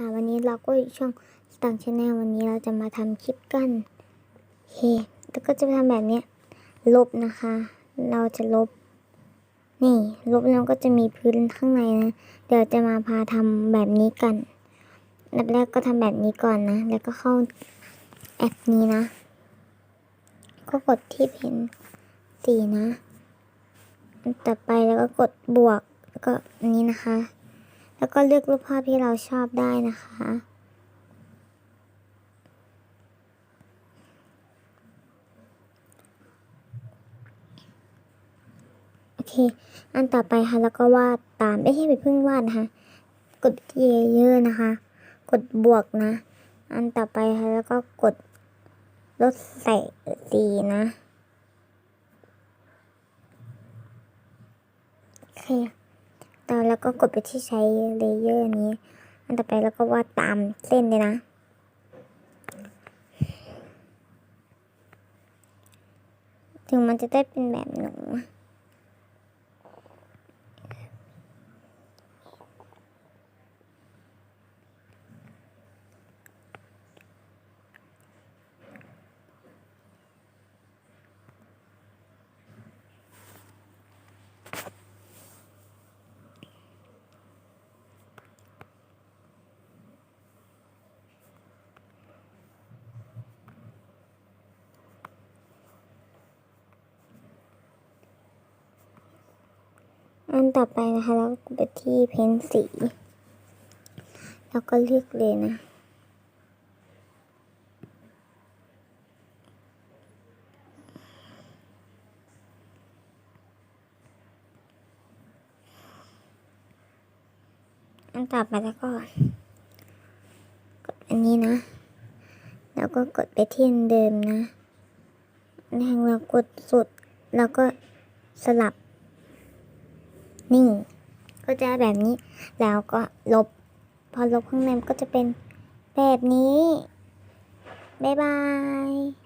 ค่ะวันนี้เราก็อยู่ช่องสตังชาแนลวันนี้เราจะมาทำคลิปกันโอเคแล้วก็จะทำแบบเนี้ยลบนะคะ เราจะลบ นี่ลบแล้วก็จะมีพื้นข้างในนะเดี๋ยวจะมาพาทำแบบนี้กันอันดับแรกก็ทำแบบนี้ก่อนนะ แล้วก็เข้าแอปนี้นะ ก็กดที่เพนสีนะ ต่อไปแล้วก็กดบวกแล้วก็อันนี้นะคะ แล้วก็เลือกรูปภาพที่เราชอบได้นะคะ โอเค อันต่อไปค่ะ แล้วก็วาดตามไม่ใช่ไปเพิ่งวาดนะคะ กดเยอะๆนะคะ กดบวกนะ อันต่อไปค่ะ แล้วก็กดลดใส่สีนะโอเค แล้วก็กดไปที่ใช้เลเยอร์นี้ อันต่อไปแล้วก็วาดตามเส้นเลยนะถึงมันจะได้เป็นแบบหนู อันต่อไปนะคะแล้วก็กดไปที่เพ้นสี แล้วก็เลือกเลยนะ อันต่อไปแล้วก็กดอันนี้นะ แล้วก็กดไปที่อันเดิมนะอันนี้เรากดสุด แล้วก็สลับ นี่ ก็จะแบบนี้ แล้วก็ลบ พอลบข้างในก็จะเป็นแบบนี้ บ๊ายบาย